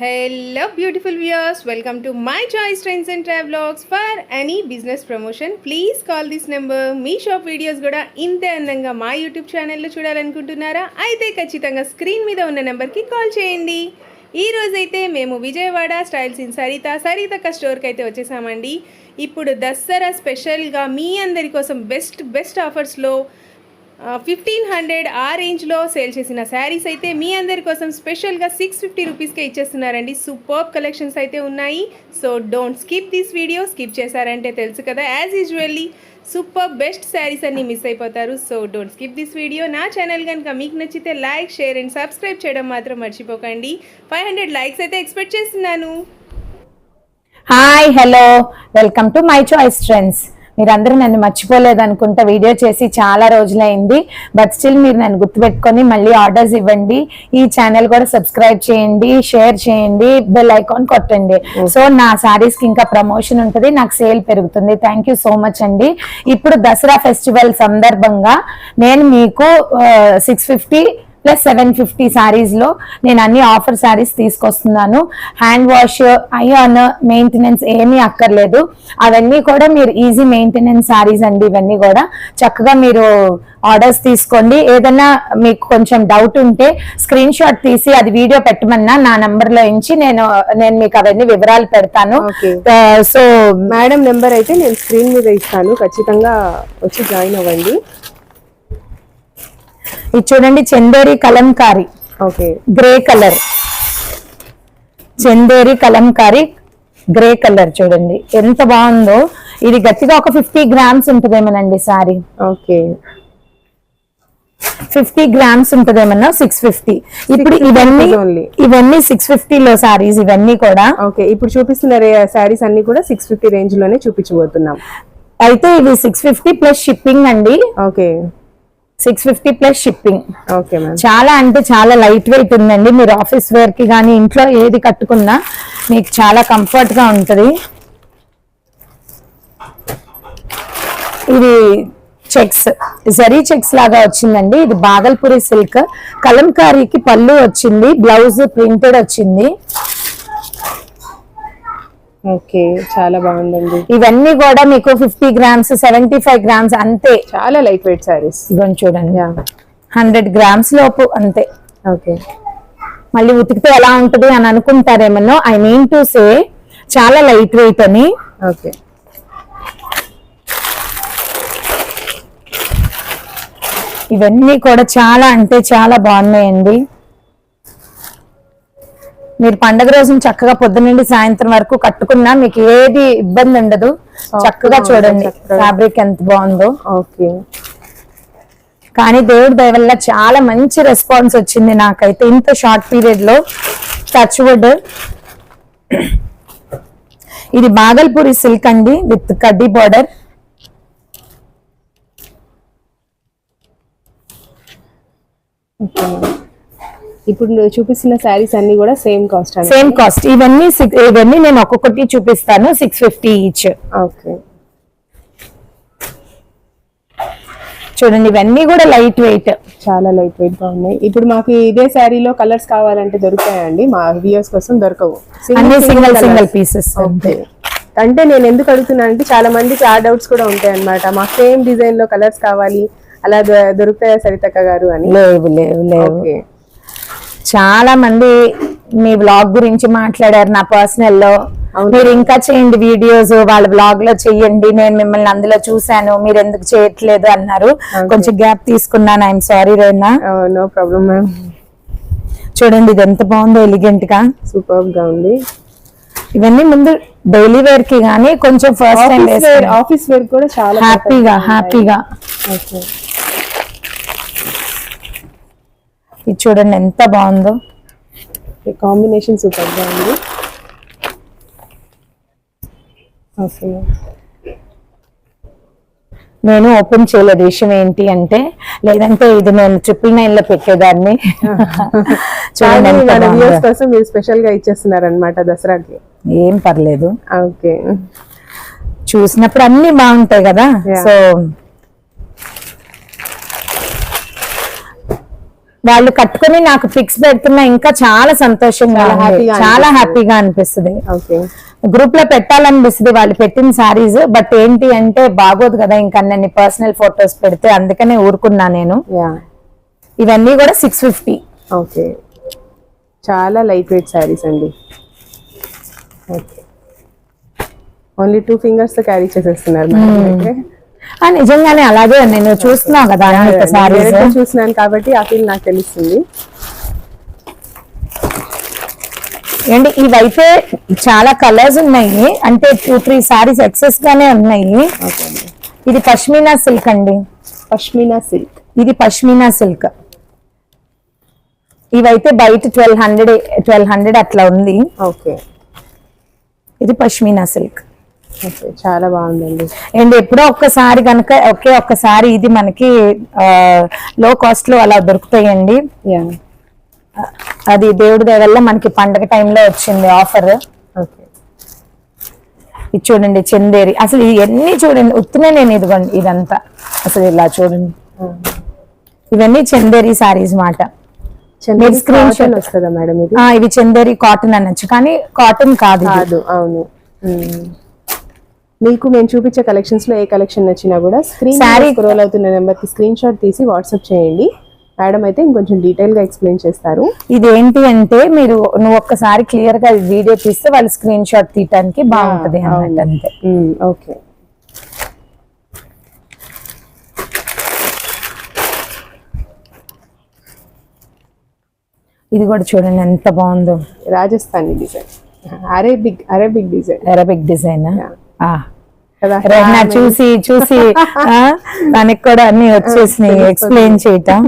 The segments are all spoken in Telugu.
Hello beautiful viewers welcome to my choice trends and travelogues for any business promotion please call this number me shop videos కూడా ఇంతే అందంగా మా యూట్యూబ్ ఛానల్లో చూడాలనుకుంటున్నారా? అయితే ఖచ్చితంగా స్క్రీన్ మీద ఉన్న నెంబర్కి కాల్ చేయండి. ఈ రోజైతే మేము విజయవాడ స్టైల్స్ ఇన్ సరిత సరితక్క స్టోర్కి అయితే వచ్చేసామండి. ఇప్పుడు దసరా స్పెషల్గా మీ అందరి కోసం బెస్ట్ బెస్ట్ ఆఫర్స్లో ఫిఫ్టీన్ హండ్రెడ్ ఆ రేంజ్లో సేల్ చేసిన శారీస్ అయితే మీ అందరి కోసం స్పెషల్గా సిక్స్ ఫిఫ్టీ రూపీస్కే ఇచ్చేస్తున్నారండి. సూపర్ కలెక్షన్స్ అయితే ఉన్నాయి. So don't skip this video skip చేశారంటే తెలుసు కదా. As usually super best saris అన్ని మిస్ అయిపోతారు. So don't skip this video నా ఛానల్ కనుక మీకు నచ్చితే లైక్ షేర్ అండ్ సబ్స్క్రైబ్ చేయడం మాత్రం మర్చిపోకండి. ఫైవ్ హండ్రెడ్ లైక్స్ అయితే ఎక్స్పెక్ట్ చేస్తున్నాను. Hi hello welcome to my choice friends మీరందరూ నన్ను మర్చిపోలేదు అనుకుంటా వీడియో చేసి చాలా రోజులైంది. బట్ స్టిల్ మీరు నన్ను గుర్తుపెట్టుకొని మళ్ళీ ఆర్డర్స్ ఇవ్వండి. ఈ ఛానల్ కూడా సబ్స్క్రైబ్ చేయండి షేర్ చేయండి బెల్ ఐకాన్ కొట్టండి. సో నా సారీస్కి ఇంకా ప్రమోషన్ ఉంటుంది నాకు సేల్ పెరుగుతుంది. థ్యాంక్ యూ సో మచ్ అండి. ఇప్పుడు దసరా ఫెస్టివల్ సందర్భంగా నేను మీకు six fifty plus seven fifty సారీస్లో నేను అన్ని ఆఫర్ సారీస్ తీసుకొస్తున్నాను. హ్యాండ్ వాష్ అయాన్ మెయింటెనెన్స్ ఏమీ అక్కర్లేదు. అవన్నీ కూడా మీరు ఈజీ మెయింటెనెన్స్ సారీస్ అండి ఇవన్నీ కూడా. చక్కగా మీరు ఆర్డర్స్ తీసుకోండి. ఏదైనా మీకు కొంచెం డౌట్ ఉంటే స్క్రీన్ షాట్ తీసి అది వీడియో పెట్టమన్నా నా నంబర్లో ఇచ్చి నేను నేను మీకు అవన్నీ వివరాలు పెడతాను. సో మేడం నెంబర్ అయితే నేను స్క్రీన్ మీద ఇస్తాను. ఖచ్చితంగా వచ్చి జాయిన్ అవ్వండి. ఇది చూడండి Chanderi Kalamkari. Okay. Grey colour. Chanderi Kalamkari grey colour చూడండి. ఎంత బాగుందో. ఇది గట్టిగా ఒక ఫిఫ్టీ గ్రామ్స్ ఉంటుందేమోనండి sorry. Okay. Fifty grams ఉంటుందేమన్నా? Six fifty. ఇప్పుడు ఇవన్నీ. ఇవన్నీ సిక్స్లో సారీస్ ఇవన్నీ కూడా ఓకే. ఇప్పుడు చూపిస్తున్న శారీస్ అన్ని కూడా సిక్స్ ఫిఫ్టీ రేంజ్లోనే చూపించబోతున్నాం. అయితే ఇవి సిక్స్ ఫిఫ్టీ ప్లస్ షిప్పింగ్ అండి. Okay. Six fifty plus shipping. చాలా అంటే చాలా లైట్ వెయిట్ ఉందండి. మీరు ఆఫీస్ వేర్కి కానీ ఇంట్లో ఏది కట్టుకున్నా మీకు చాలా కంఫర్ట్గా ఉంటది. ఇది చెక్స్ జరీ చెక్స్ లాగా వచ్చిందండి. ఇది బాగల్పూరి సిల్క్. కలంకారీకి పళ్ళు వచ్చింది బ్లౌజ్ ప్రింటెడ్ వచ్చింది. ఓకే చాలా బాగుందండి. ఇవన్నీ కూడా మీకు fifty grams seventy five grams అంతే. చాలా లైట్ వెయిట్ శారీస్. ఇవన్నీ చూడండి. హండ్రెడ్ గ్రామ్స్ లోపు అంతే. ఓకే. మళ్ళీ ఉతికితే ఎలా ఉంటది అని అనుకుంటారేమో ఐ మీన్ టు సే చాలా లైట్ వెయిట్ అని. ఓకే. ఇవన్నీ కూడా చాలా అంటే చాలా బాగున్నాయండి. మీరు పండగ రోజున చక్కగా పొద్దు నుండి సాయంత్రం వరకు కట్టుకున్నా మీకు ఏది ఇబ్బంది ఉండదు. చక్కగా చూడండి. ఫ్యాబ్రిక్ ఎంత బాగుందో. ఓకే. కానీ దేవుడి దయ వల్ల చాలా మంచి రెస్పాన్స్ వచ్చింది నాకైతే ఇంత షార్ట్ పీరియడ్లో. టచ్ వుడ్ ఇది బాగల్పూరి సిల్క్ అండి విత్ కడ్డీ బార్డర్. ఓకే. ఇప్పుడు చూపిస్తున్న శారీస్ అన్ని కూడా సేమ్ కాస్ట్ సేమ్ కాస్ట్ ఇవన్నీ ఇవన్నీ నేను ఒక్కొక్కటి చూపిస్తాను. Six fifty each okay. చూడండి ఇవన్నీ కూడా లైట్ వెయిట్ చాలా లైట్ వెయిట్గా ఉన్నాయి. ఇప్పుడు మాకు ఇదే శారీలో కలర్స్ కావాలంటే దొరుకుతాయండి. మా వ్యూయర్స్ కోసం దొరకవు. Single single. పీసెస్ ఓకే అంటే నేను ఎందుకు అడుగుతున్నాను అంటే చాలా మందికి ఆ డౌట్స్ కూడా ఉంటాయి అన్నమాట మాకు సేమ్ డిజైన్లో కలర్స్ కావాలి అలా దొరుకుతాయా సరితక్క గారు అని? లేవు లేవు లేవు. చాలా మంది మీ బ్లాగ్ గురించి మాట్లాడారు నా పర్సనల్లో. మీరు ఇంకా చేయండి వీడియోస్ వాళ్ళ బ్లాగ్లో చెయ్యండి నేను మిమ్మల్ని అందులో చూశాను మీరు ఎందుకు చేయట్లేదు అన్నారు. కొంచెం గ్యాప్ తీసుకున్నాను I'm sorry Rena. No problem ma'am చూడండి ఇది ఎంత బాగుందో ఎలిగెంట్గా. సూపర్గా ఉంది. ఇవన్నీ ముందు డైలీ వేర్కి గానీ కొంచెం ఫస్ట్ టైం ఆఫీస్ వేర్ కూడా చాలా హ్యాపీగా హ్యాపీగా ఓకే ఇది చూడండి ఎంత బాగుందో. కాంబినేషన్ సూపర్గా ఉంది. ఓకే నేను ఓపెన్ చేయలేదు విషయం ఏంటి అంటే లేదంటే ఇది నేను ట్రిపుల్ నైన్లో పెట్టేదాన్ని. చూడండి కోసం మీరు స్పెషల్గా ఇచ్చేస్తున్నారు అనమాట దసరాకి. ఏం పర్లేదు. ఓకే. చూసినప్పుడు అన్ని బాగుంటాయి కదా. సో వాళ్ళు కట్టుకొని నాకు పిక్స్ పెడుతున్నా ఇంకా చాలా సంతోషంగా చాలా. హ్యాపీగా చాలా అనిపిస్తుంది. హ్యాపీగా అనిపిస్తుంది. ఓకే. గ్రూప్లో పెట్టాలనిపిస్తుంది వాళ్ళు పెట్టిన సారీస్ బట్ ఏంటి అంటే బాగోదు కదా ఇంకా అన్ని పర్సనల్ ఫొటోస్ పెడితే అందుకనే ఊరుకున్నా నేను. యా ఇవన్నీ కూడా సిక్స్ ఫిఫ్టీ ఓకే. చాలా లైట్ వెయిట్ శారీస్ అండి. ఓకే ఓన్లీ టూ ఫింగర్స్తో క్యారీ చేసేస్తున్నారు అయితే. నిజంగానే అలాగే నేను చూస్తున్నావు కదా నేను సారీస్ డైరెక్ట్గా చూస్తున్నాను కాబట్టి ఆ ఫీల్ నాకు తెలుస్తుంది. ఏంటి ఇవైతే చాలా కలర్స్ ఉన్నాయి. అంటే టూ త్రీ సారీస్ ఎక్సెస్ గానే ఉన్నాయి. ఇది పష్మీనా సిల్క్ అండి. పష్మినా సిల్క్ ఇది పష్మీనా సిల్క్ ఇవైతే బయట ట్వెల్వ్ హండ్రెడ్ ట్వెల్వ్ హండ్రెడ్ అట్లా ఉంది. ఓకే. ఇది పష్మీనా సిల్క్ చాలా బాగుందండి. అండ్ ఎప్పుడో ఒక్కసారి కనుక ఒకే ఒక్కసారి ఇది మనకి లో కాస్ట్లో అలా దొరుకుతాయండి. అది దేవుడి వల్ల మనకి పండగ టైంలో వచ్చింది ఆఫర్ ఓకే. ఇది చూడండి చందేరి. అసలు ఇవన్నీ చూడండి ఉత్తునే నేను ఇదిగోండి ఇదంతా. అసలు ఇలా చూడండి. ఇవన్నీ చందేరి సారీస్ మాట. Screen shot. వస్తుందా మేడం ఇవి చందేరి కాటన్ అనొచ్చు కానీ కాటన్ కాదు అవును. మ్మ్. మీకు మేము చూపించే కలెక్షన్స్లో ఏ కలెక్షన్ నచ్చినా కూడా స్క్రీన్ స్క్రోల్ అవుతున్న నెంబర్కి స్క్రీన్ షాట్ తీసి వాట్సాప్ చేయండి. మేడం అయితే ఇంకొంచెం డీటెయిల్గా ఎక్స్ప్లెయిన్ చేస్తారు. ఇదేంటి అంటే మీరు నువ్వు ఒక్కసారి క్లియర్గా వీడియో తీస్తే వాళ్ళు స్క్రీన్ షాట్ తీయటానికి బాగుంటది అంతే. ఓకే ఇది కూడా చూడండి ఎంత బాగుందో. Rajasthani design Arabic Arabic design Arabic design Rehana చూసి చూసి దానికి కూడా అన్ని వచ్చేసినాయి. ఎక్స్ప్లెయిన్ చేయటం.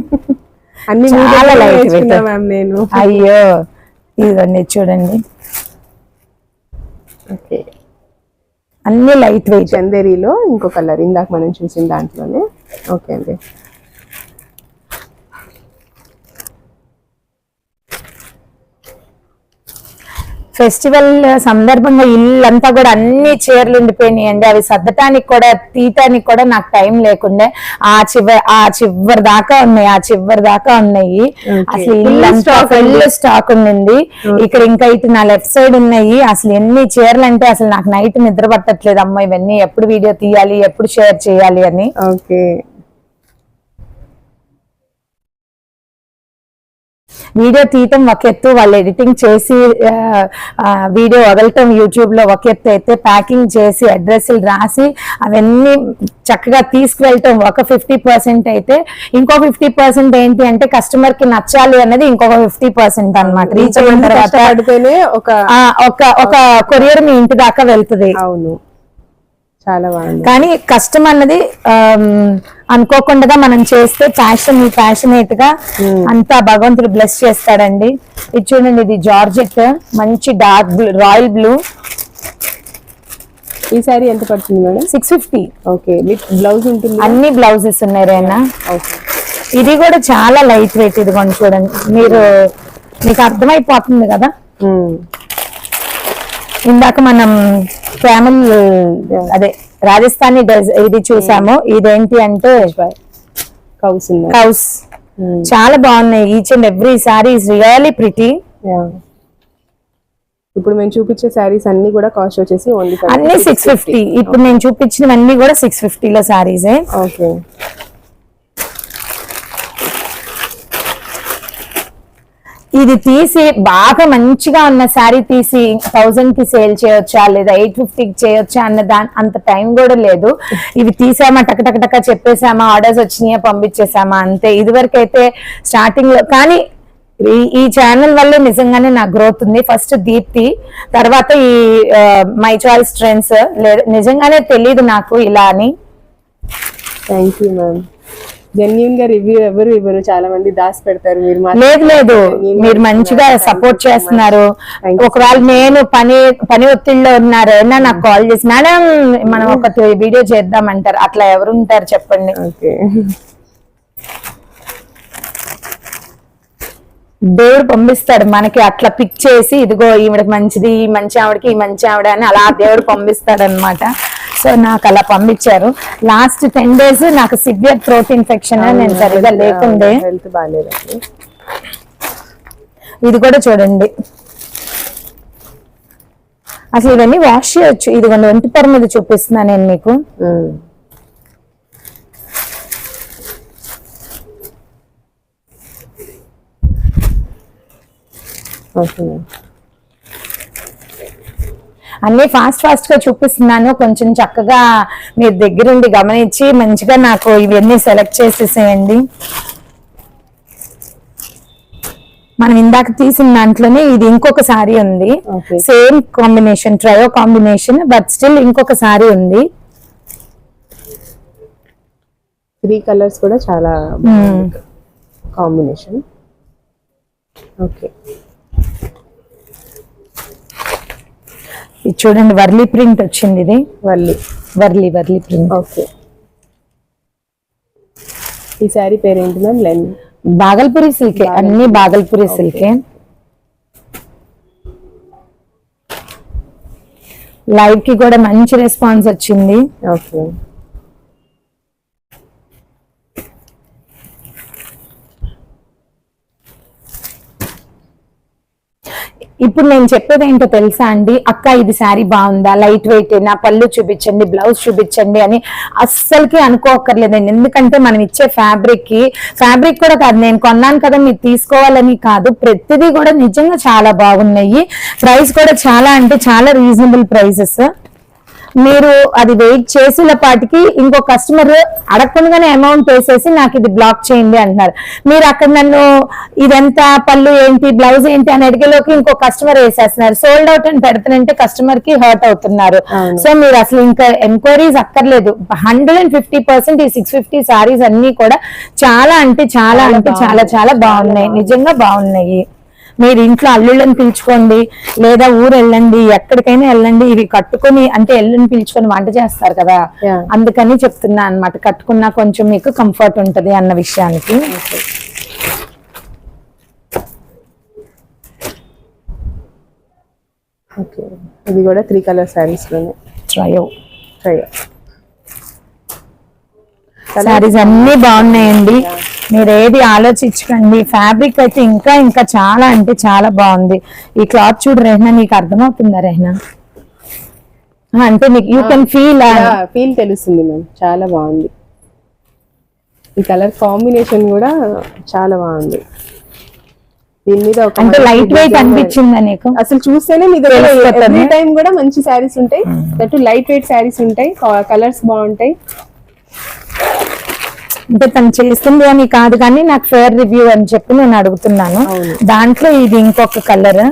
అన్ని చాలా. మ్యామ్ నేను. అయ్యో ఇదిగోండి చూడండి. అన్ని లైట్ వెయిట్. చందేరిలో ఇంకో కలర్ ఇందాక మనం చూసిన దాంట్లోనే. ఓకే అండి. ఫెస్టివల్ సందర్భంగా ఇల్లంతా కూడా అన్ని చీరలు ఉండిపోయినాయండి. అవి సర్దటానికి కూడా తీయటానికి కూడా నాకు టైం లేకుండే. ఆ చివరి ఆ చివరి దాకా ఉన్నాయి ఆ చివరి దాకా ఉన్నాయి. అసలు ఇల్లంతా ఫుల్ స్టాక్ ఉండింది. ఇక్కడ ఇంకా ఇటు నా లెఫ్ట్ సైడ్ ఉన్నాయి. అసలు ఎన్ని చీరలు అంటే అసలు నాకు నైట్ నిద్ర పట్టట్లేదు. అమ్మ ఇవన్నీ ఎప్పుడు వీడియో తీయాలి ఎప్పుడు షేర్ చేయాలి అని. ఓకే వీడియో తీయటం ఒక ఎత్తు వాళ్ళు ఎడిటింగ్ చేసి వీడియో వదలటం యూట్యూబ్లో ఒక ఎత్తు అయితే ప్యాకింగ్ చేసి అడ్రస్లు రాసి అవన్నీ చక్కగా తీసుకువెళ్ళటం ఒక ఫిఫ్టీ పర్సెంట్ అయితే ఇంకో ఫిఫ్టీ పర్సెంట్ ఏంటి అంటే కస్టమర్కి నచ్చాలి అనేది ఇంకొక ఫిఫ్టీ పర్సెంట్ అనమాట రీచ్ అయిన తర్వాత ఒక ఒక కొరియర్ మీ ఇంటి దాకా వెళ్తుంది. అవును. చాలా బాగుంది. కానీ కష్టం అన్నది అనుకోకుండా మనం చేస్తే ప్యాషన్ ప్యాషనేట్గా అంతా భగవంతుడు బ్లెస్ చేస్తాడండి. ఇది చూడండి ఇది జార్జెట్ మంచి డార్క్ బ్లూ రాయల్ బ్లూ ఈ సారీ ఎంత పడుతుంది madam? Six fifty okay with blouse ఉంటుంది అన్ని బ్లౌజెస్ ఉన్నాయి రేనా? ఓకే ఇది కూడా చాలా లైట్ వెయిట్ ఇదిగోండి చూడండి. మీరు మీకు అర్థమైపోతుంది కదా. ఇందాక మనం క్యామల్ అదే రాజస్థానీ ఇది చూసాము. ఇదేంటి అంటే కౌస్ కౌస్ మ్మ్. చాలా బాగున్నాయి. Each and every sari is really pretty. ఇప్పుడు మేము చూపించే శారీస్ అన్ని కూడా కాస్ట్ వచ్చేసి ఓన్లీ అన్ని సిక్స్ ఫిఫ్టీ ఇప్పుడు నేను చూపించినవన్నీ కూడా సిక్స్ ఫిఫ్టీలో సారీసే ఓకే ఇది తీసి బాగా మంచిగా ఉన్న శారీ తీసి థౌజండ్కి సేల్ చేయొచ్చా లేదా ఎయిట్ ఫిఫ్టీకి చేయొచ్చా అన్న దాని అంత టైం కూడా లేదు. ఇవి తీసామా టక చెప్పేసామా ఆర్డర్స్ వచ్చినాయా పంపించేసామా అంతే. ఇదివరకు అయితే స్టార్టింగ్లో కానీ ఈ ఈ ఛానల్ వల్ల నిజంగానే నా గ్రోత్ ఉంది. ఫస్ట్ దీప్తి తర్వాత ఈ మై చాయిస్ ట్రెండ్స్ లేదు నిజంగానే తెలియదు నాకు ఇలా అని. థ్యాంక్ యూ మ్యామ్ జెన్యున్గా రివ్యూ ఎవరు ఇవ్వరు చాలా మంది దాసి పెడతారు మీరు లేదు లేదు. మీరు మంచిగా సపోర్ట్ చేస్తున్నారు. ఒకవేళ నేను పని పని ఒత్తిడిలో ఉన్నారు అయినా నాకు కాల్ చేసి మేడం మనం ఒక వీడియో చేద్దామంటారు. అట్లా ఎవరు ఉంటారు చెప్పండి దేవుడు పంపిస్తాడు మనకి అట్లా పిక్ చేసి ఇదిగో ఈవిడకి మంచిది ఈ మంచి ఆవిడకి ఈ మంచి ఆవిడ అని అలా దేవుడు పంపిస్తాడు అనమాట సో నాకు అలా పంపించారు. లాస్ట్ టెన్ డేస్ నాకు సివియర్ థ్రోట్ ఇన్ఫెక్షన్ నేను సరిగా లేకుండే. ఇది కూడా చూడండి. అసలు ఇవన్నీ వాష్ చేయొచ్చు. ఇదిగోండి ఒంటి పొర మీద చూపిస్తున్నా నేను మీకు. ఓకే అన్ని ఫాస్ట్ ఫాస్ట్గా చూపిస్తున్నాను. కొంచెం చక్కగా మీరు దగ్గరుండి గమనించి మంచిగా నాకు ఇవన్నీ సెలెక్ట్ చేసేసేయండి. మనం ఇందాక తీసిన దాంట్లోనే ఇది ఇంకొక సారీ ఉంది. Same combination trio combination but still ఇంకొక సారీ ఉంది. త్రీ కలర్స్ కూడా చాలా కాంబినేషన్ ఓకే ఇది చూడండి వర్లీ ప్రింట్ వచ్చింది ఇది. వల్లి వర్లీ వర్లీ ప్రింట్. ఓకే. ఈ శారీ పేరేంటి మ్యామ్? లెన్. బాగల్పురి సిల్కే అన్ని బాగల్పురి సిల్కే. లైవ్కి కూడా మంచి రెస్పాన్స్ వచ్చింది. ఓకే. ఇప్పుడు నేను చెప్పేది ఏంటో తెలుసా అండి? అక్క ఇది శారీ బాగుందా? లైట్ వెయిట్ నా పళ్ళు చూపించండి బ్లౌజ్ చూపించండి అని అస్సలకి అనుకోకర్లేదండి ఎందుకంటే మనం ఇచ్చే ఫ్యాబ్రిక్కి ఫ్యాబ్రిక్ కూడా కాదు నేను కొన్నాను కదా మీరు తీసుకోవాలని కాదు ప్రతిదీ కూడా నిజంగా చాలా బాగున్నాయి. ప్రైస్ కూడా చాలా అంటే చాలా రీజనబుల్ ప్రైసెస్ మీరు అది వెయిట్ చేసిన పాటికి ఇంకో కస్టమర్ అడగకుండానే అమౌంట్ వేసేసి నాకు ఇది బ్లాక్ చేయండి అంటున్నారు. మీరు అక్కడ నన్ను ఇదెంత పళ్ళు ఏంటి బ్లౌజ్ ఏంటి అని అడిగేలోకి ఇంకో కస్టమర్ వేసేస్తున్నారు. సోల్డ్ అవుట్ అని పెడుతుంటే కస్టమర్కి హర్ట్ అవుతున్నారు. సో మీరు అసలు ఇంకా ఎంక్వైరీస్ అక్కర్లేదు. హండ్రెడ్ అండ్ ఫిఫ్టీ పర్సెంట్ ఈ సిక్స్ ఫిఫ్టీ సారీస్ అన్ని కూడా చాలా అంటే చాలా అంటే చాలా. చాలా బాగున్నాయి. నిజంగా బాగున్నాయి. మీరు ఇంట్లో అల్లుళ్ళని పిలుచుకోండి లేదా ఊరు వెళ్ళండి ఎక్కడికైనా వెళ్ళండి ఇవి కట్టుకొని అంటే ఎల్లుని పిలుచుకొని వంట చేస్తారు కదా. అందుకని చెప్తున్నా అన్నమాట. కట్టుకున్నా కొంచెం మీకు కంఫర్ట్ ఉంటది అన్న విషయానికి. ఓకే. ఇది కూడా త్రీ కలర్ శారీస్లోనే. ట్రయో ట్రై సారీస్ అన్ని బాగున్నాయండి. మీరు ఏది ఆలోచించకండి. ఫ్యాబ్రిక్ అయితే ఇంకా ఇంకా చాలా అంటే చాలా బాగుంది. ఈ క్లాత్ చూడు రెహనా నీకు అర్థమవుతుందా రెహనా? అంటే నీకు యూ కెన్ ఫీల్ ఫీల్ తెలుస్తుంది మ్యామ్ చాలా బాగుంది. ఈ కలర్ కాంబినేషన్ కూడా చాలా బాగుంది. దీని మీద అంటే లైట్ వెయిట్ అనిపించిందా నీకు? అసలు చూస్తేనే మీ దగ్గర. ఎవ్రీ టైం కూడా మంచి శారీస్ ఉంటాయి. దట్టు లైట్ వెయిట్ శారీస్ ఉంటాయి. కలర్స్ బాగుంటాయి. అంటే తను చేస్తుంది అని కాదు కానీ నాకు ఫేర్ రివ్యూ అని చెప్పి నేను అడుగుతున్నాను. దాంట్లో ఇది ఇంకొక కలర్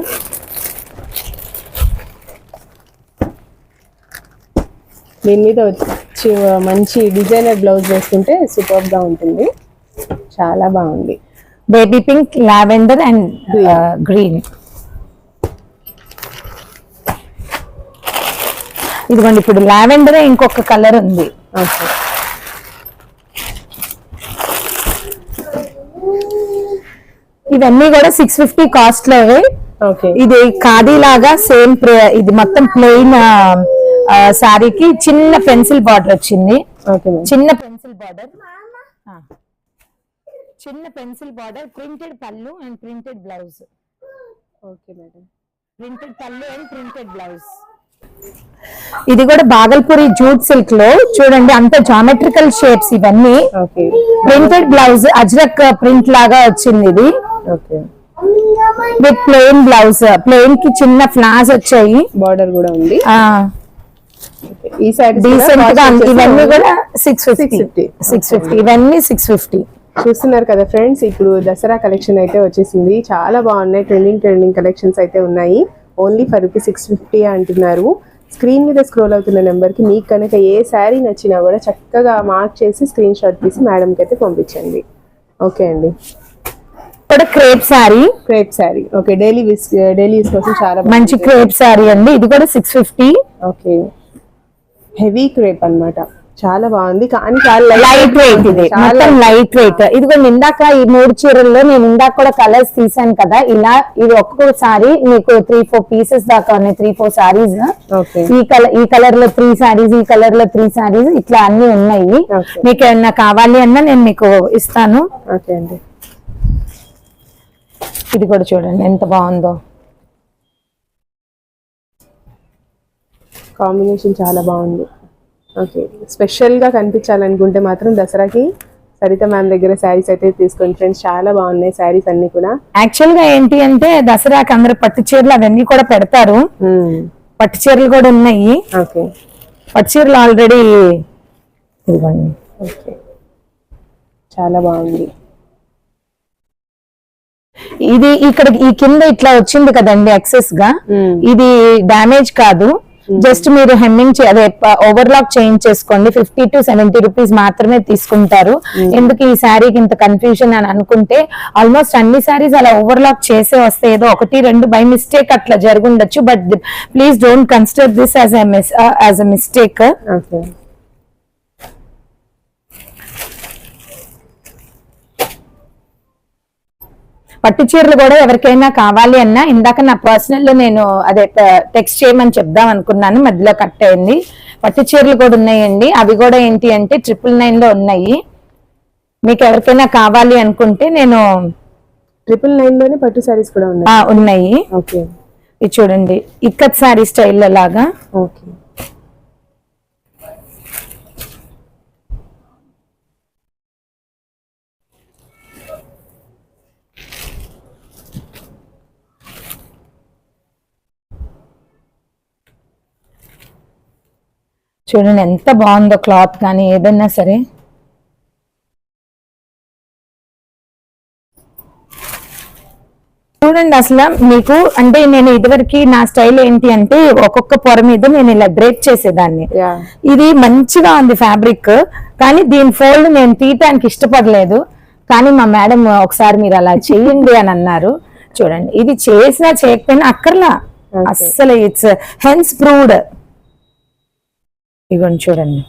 దీని మీద వచ్చి మంచి డిజైనర్ బ్లౌజ్ వేసుకుంటే సూపర్గా ఉంటుంది. చాలా బాగుంది. Baby pink lavender and green ఇదిగోండి ఇప్పుడు లావెండర్ ఇంకొక కలర్ ఉంది. ఓకే. ఇవన్నీ కూడా సిక్స్ ఫిఫ్టీ కాస్ట్ లోవే ఓకే ఇది ఖాదీ లాగా సేమ్ ఇది మొత్తం ప్లెయిన్ శారీకి చిన్న పెన్సిల్ బార్డర్ వచ్చింది. చిన్న పెన్సిల్ బార్డర్ చిన్న పెన్సిల్ బార్డర్ ప్రింటెడ్ పళ్ళు and printed blouse okay madam printed పళ్ళు అండ్ ప్రింటెడ్ బ్లౌజ్ ఇది కూడా బాగల్పూరి జూట్ సిల్క్లో. చూడండి అంత జామెట్రికల్ షేప్స్ ఇవన్నీ. Okay printed blouse Ajrakh print లాగా వచ్చింది ఇది. విత్ ప్లెయిన్ బ్లౌజ్ ప్లెయిన్కి చిన్న ఫ్లాస్ వచ్చాయి. బార్డర్ కూడా ఉంది. ఈ సైడ్ డీసెంట్గా ఇవన్నీ కూడా సిక్స్ ఫిఫ్టీ 650. సిక్స్ ఫిఫ్టీ ఇవన్నీ సిక్స్ ఫిఫ్టీ చూస్తున్నారు కదా ఫ్రెండ్స్ ఇప్పుడు దసరా కలెక్షన్ అయితే వచ్చేసింది. చాలా బాగున్నాయి. ట్రెండింగ్ ట్రెండింగ్ కలెక్షన్స్ అయితే ఉన్నాయి. Only for rupee six fifty అంటున్నారు. స్క్రీన్ మీద స్క్రోల్ అవుతున్న నెంబర్కి మీకు కనుక ఏ శారీ నచ్చినా కూడా చక్కగా మార్క్ చేసి స్క్రీన్ షాట్ తీసి మేడంకి అయితే పంపించండి. ఓకే అండి. కూడా crepe sari crepe sari okay daily daily use కోసం చాలా మంచి క్రేప్ శారీ అండి. ఇది కూడా six fifty okay. Heavy crepe అన్నమాట. చాలా బాగుంది. కానీ చాలా లైట్ వెయిట్ ఇది. చాలా మొత్తం లైట్ వెయిట్ ఇదిగో ఇందాక ఈ మూడు చీరల్లో నేను ఇందాక కూడా కలర్స్ తీసాను కదా. ఇలా ఇది ఒక్కొక్కసారి మీకు త్రీ ఫోర్ పీసెస్ దాకా ఉన్నాయి. త్రీ ఫోర్ సారీస్ ఈ కలర్ ఈ కలర్లో త్రీ సారీస్ ఈ కలర్లో త్రీ సారీస్ ఇట్లా అన్ని ఉన్నాయి. మీకు ఏమన్నా కావాలి అన్నా నేను మీకు ఇస్తాను. ఓకే అండి. ఇది కూడా చూడండి ఎంత బాగుందో. కాంబినేషన్ చాలా బాగుంది. ఓకే స్పెషల్గా కనిపించాలనుకుంటే మాత్రం దసరాకి సరిత మ్యామ్ దగ్గర శారీస్ అయితే తీసుకోండి ఫ్రెండ్స్ చాలా బాగున్నాయి శారీస్ అన్ని కూడా. యాక్చువల్గా ఏంటి అంటే దసరాకి అందరు పట్టు చీరలు అవన్నీ కూడా పెడతారు. మ్మ్. పట్టు చీరలు కూడా ఉన్నాయి. ఓకే పట్టు చీరలు ఆల్రెడీ చాలా బాగుంది. ఇది ఇక్కడ ఈ కింద ఇట్లా వచ్చింది కదండి ఎక్సెస్గా. ఇది డ్యామేజ్ కాదు. జస్ట్ మీరు హెమ్మింగ్ అదే ఓవర్లాక్ చేంజ్ చేసుకోండి. ఫిఫ్టీ టు సెవెంటీ రూపీస్ మాత్రమే తీసుకుంటారు. ఎందుకు ఈ శారీకి ఇంత కన్ఫ్యూజన్ అని అనుకుంటే ఆల్మోస్ట్ అన్ని శారీస్ అలా ఓవర్లాక్ చేసే వస్తే ఏదో ఒకటి రెండు బై మిస్టేక్ అట్లా జరుగుండొచ్చు. But please don't consider this as as a mistake పట్టు చీరలు కూడా ఎవరికైనా కావాలి అన్నా ఇందాక నా పర్సనల్లో నేను అదే టెక్స్ట్ చేయమని చెప్దాం అనుకున్నాను మధ్యలో కట్ అయింది. పట్టు చీరలు కూడా ఉన్నాయండి. అవి కూడా ఏంటి అంటే ట్రిపుల్ నైన్లో ఉన్నాయి. మీకు ఎవరికైనా కావాలి అనుకుంటే నేను ట్రిపుల్ నైన్లోనే పట్టు శారీస్ కూడా ఉన్నాయి. ఉన్నాయి. ఓకే ఇది చూడండి ఇక్కత్ సారీ స్టైల్లో లాగా. ఓకే చూడండి ఎంత బాగుందో క్లాత్ కానీ ఏదైనా సరే. చూడండి అసలు మీకు అంటే నేను ఇదివరకు నా స్టైల్ ఏంటి అంటే ఒక్కొక్క పొర మీద నేను ఇలా బ్రేక్ చేసేదాన్ని. ఇది మంచిగా ఉంది ఫ్యాబ్రిక్ కానీ దీని ఫోల్డ్ నేను తీయటానికి ఇష్టపడలేదు. కానీ మా మేడం ఒకసారి మీరు అలా చేయండి అని అన్నారు. చూడండి ఇది చేసినా చేయకపోయినా అక్కర్లా. అస్సలు ఇట్స్ హెన్స్ ప్రూవ్డ్ ఇగోండి చూడండి.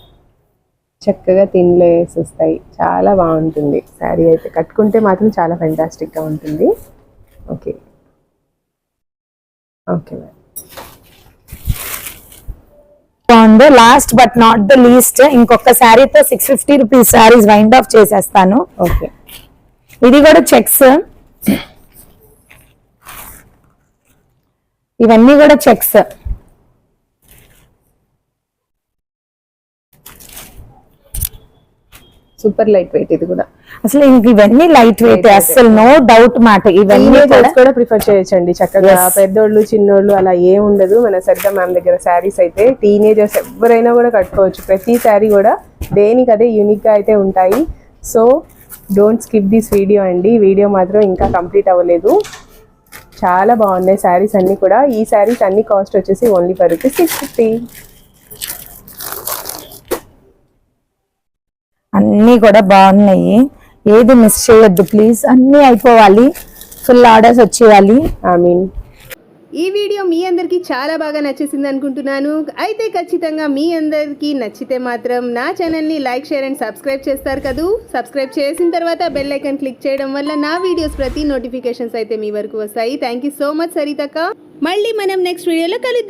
చక్కగా థిన్ లేయర్స్ వస్తాయి. చాలా బాగుంటుంది. శారీ అయితే కట్టుకుంటే మాత్రం చాలా fantastic గా ఉంటుంది. ఓకే. ఓకే మ్యామ్ బాగుంది. Last but not the least ఇంకొక శారీతో six fifty rupees saris wind off చేసేస్తాను. ఓకే. ఇది కూడా చెక్స్ ఇవన్నీ కూడా చెక్స్ సూపర్ లైట్ వెయిట్ ఇది కూడా. అసలు ఇవన్నీ లైట్ వెయిట్ అసలు నో డౌట్ మాట. ఇవన్నీ కూడా ప్రిఫర్ చేయొచ్చండి చక్కగా. పెద్దోళ్ళు చిన్నోళ్ళు అలా ఏం ఉండదు. మన సరిత మ్యామ్ దగ్గర శారీస్ అయితే టీనేజర్స్ ఎవరైనా కూడా కట్టుకోవచ్చు. ప్రతి శారీ కూడా దేనికి అదే యూనిక్గా అయితే ఉంటాయి. So don't skip this video అండి. వీడియో మాత్రం ఇంకా కంప్లీట్ అవ్వలేదు. చాలా బాగున్నాయి శారీస్ అన్ని కూడా. ఈ శారీస్ అన్ని కాస్ట్ వచ్చేసి only for rupees six fifty అన్నీ కూడా బాగున్నాయి. ఏది మిస్ చేయొద్దు ప్లీజ్ అన్నీ అయిపోవాలి. ఫుల్ ఆర్డర్స్ వచ్చేయాలి. ఐ మీన్ ఈ వీడియో మీ అందరికీ చాలా బాగా నచ్చేసింది అనుకుంటున్నాను. అయితే ఖచ్చితంగా మీ అందరికీ నచ్చితే మాత్రం నా ఛానల్ని లైక్ షేర్ అండ్ సబ్స్క్రైబ్ చేస్తారు కదూ. సబ్స్క్రైబ్ చేసిన తర్వాత బెల్ ఐకాన్ క్లిక్ చేయడం వల్ల నా వీడియోస్ ప్రతి నోటిఫికేషన్స్ అయితే మీ వరకు వస్తాయి. థ్యాంక్ యూ సో మచ్ సరితక్క మళ్ళీ మనం నెక్స్ట్ వీడియోలో కలుద్దాం.